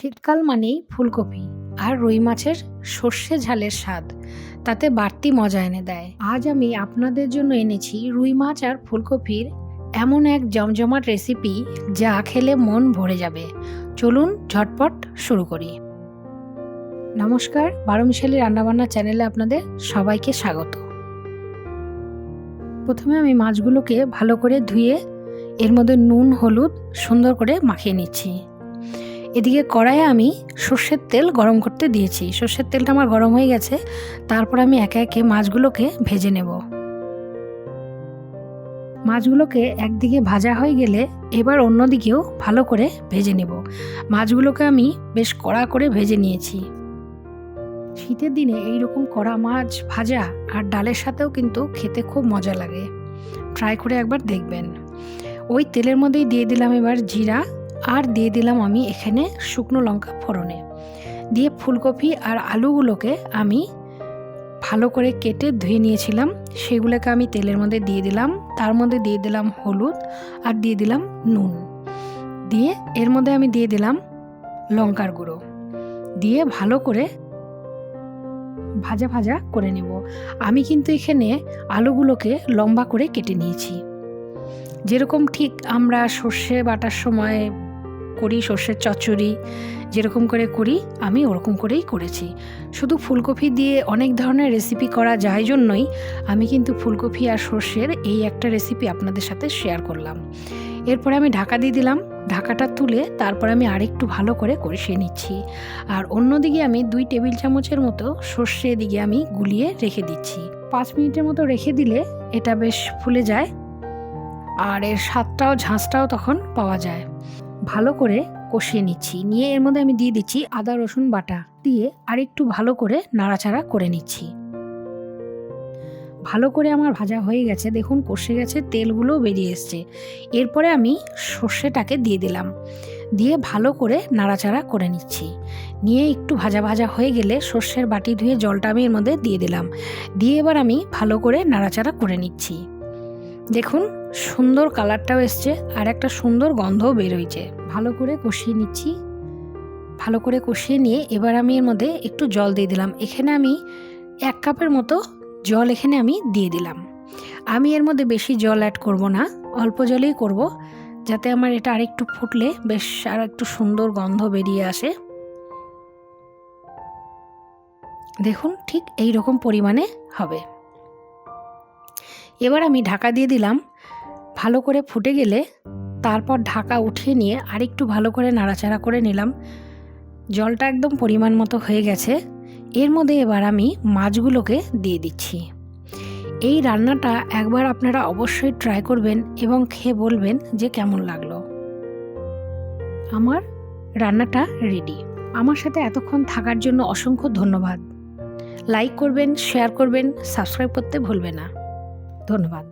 শীতকাল মানেই ফুলকপি আর রুই মাছের সর্ষে ঝালের স্বাদ। তাতে বাড়তি মজা এনে দেয়। আজ আমি আপনাদের জন্য এনেছি রুই মাছ আর ফুলকপির এমন এক জমজমাট রেসিপি যা খেলে মন ভরে যাবে। চলুন ঝটপট শুরু করি। নমস্কার বারোমিশালি রান্নাবান্না চ্যানেলে আপনাদের সবাইকে স্বাগত। প্রথমে আমি মাছগুলোকে ভালো করে ধুয়ে এর মধ্যে নুন, হলুদ সুন্দর করে মাখিয়ে নিচ্ছি। এদিকে কড়াইয়ে আমি সর্ষের তেল গরম করতে দিয়েছি। সর্ষের তেলটা আমার গরম হয়ে গেছে। তারপর আমি একে একে মাছগুলোকে ভেজে নেব। মাছগুলোকে একদিকে ভাজা হয়ে গেলে এবার অন্যদিকেও ভালো করে ভেজে নেব। মাছগুলোকে আমি বেশ কড়া করে ভেজে নিয়েছি। শীতের দিনে এই রকম কড়া মাছ ভাজা আর ডালের সাথেও কিন্তু খেতে খুব মজা লাগে। ট্রাই করে একবার দেখবেন। ওই তেলের মধ্যেই দিয়ে দিলাম এবার জিরা আর দিয়ে দিলাম আমি এখানে শুকনো লঙ্কা ফোড়নে। দিয়ে ফুলকপি আর আলুগুলোকে আমি ভালো করে কেটে ধুয়ে নিয়েছিলাম। সেগুলোকে আমি তেলের মধ্যে দিয়ে দিলাম। তার মধ্যে দিয়ে দিলাম হলুদ আর দিয়ে দিলাম নুন। দিয়ে এর মধ্যে আমি দিয়ে দিলাম লঙ্কার গুঁড়ো। দিয়ে ভালো করে ভাজা ভাজা করে নেব। আমি কিন্তু এখানে আলুগুলোকে লম্বা করে কেটে নিয়েছি। যেরকম ঠিক আমরা সর্ষে বাটার সময় করি, সর্ষের চচ্চড়ি যেরকম করে করি, আমি ওরকম করেই করেছি। শুধু ফুলকপি দিয়ে অনেক ধরনের রেসিপি করা যায় জন্যই আমি কিন্তু ফুলকপি আর সর্ষের এই একটা রেসিপি আপনাদের সাথে শেয়ার করলাম। এরপরে আমি ঢাকা দিয়ে দিলাম। ঢাকাটা তুলে তারপর আমি আরেকটু ভালো করে কষিয়ে নিচ্ছি। আর অন্যদিকে আমি দুই টেবিল চামচের মতো সর্ষে দিকে আমি গুলিয়ে রেখে দিচ্ছি। পাঁচ মিনিটের মতো রেখে দিলে এটা বেশ ফুলে যায়। আর এর স্বাদটাও ঝাঁসটাও তখন পাওয়া যায়। ভালো করে কষিয়ে নিচ্ছি। নিয়ে এর মধ্যে আমি দিয়ে দিচ্ছি আদা, রসুন বাটা দিয়ে আরেকটু ভালো করে নাড়াচাড়া করে নিচ্ছি। ভালো করে আমার ভাজা হয়ে গেছে, দেখুন কষে গেছে, তেলগুলো বেরিয়ে এসছে। এরপরে আমি সর্ষেটাকে দিয়ে দিলাম। দিয়ে ভালো করে নাড়াচাড়া করে নিচ্ছি। নিয়ে একটু ভাজা ভাজা হয়ে গেলে সর্ষের বাটি ধুয়ে জলটা আমি এর মধ্যে দিয়ে দিলাম। দিয়ে এবার আমি ভালো করে নাড়াচাড়া করে নিচ্ছি। দেখুন, সুন্দর কালারটাও এসছে আর একটা সুন্দর গন্ধও বেরোইছে ভালো করে কষিয়ে নিচ্ছি। ভালো করে কষিয়ে নিয়ে এবার আমি এর মধ্যে একটু জল দিয়ে দিলাম। এখানে আমি এক কাপের মতো জল এখানে আমি দিয়ে দিলাম। আমি এর মধ্যে বেশি জল অ্যাড করব না, অল্প জলেই করব, যাতে আমার এটা আরেকটু ফুটলে বেশ আর একটু সুন্দর গন্ধ বেরিয়ে আসে। দেখুন, ঠিক এই রকম পরিমাণে হবে। এবার আমি ঢাকা দিয়ে দিলাম। ভালো করে ফুটে গেলে তারপর ঢাকা উঠিয়ে নিয়ে আরেকটু ভালো করে নাড়াচাড়া করে নিলাম। জলটা একদম পরিমাণ মতো হয়ে গেছে। এর মধ্যে এবার আমি মাছগুলোকে দিয়ে দিচ্ছি। এই রান্নাটা একবার আপনারা অবশ্যই ট্রাই করবেন এবং খেয়ে বলবেন যে কেমন লাগল। আমার রান্নাটা রেডি আমার সাথে এতক্ষণ থাকার জন্য অসংখ্য ধন্যবাদ। লাইক করবেন শেয়ার করবেন সাবস্ক্রাইব করতে ভুলবে না। ধন্যবাদ।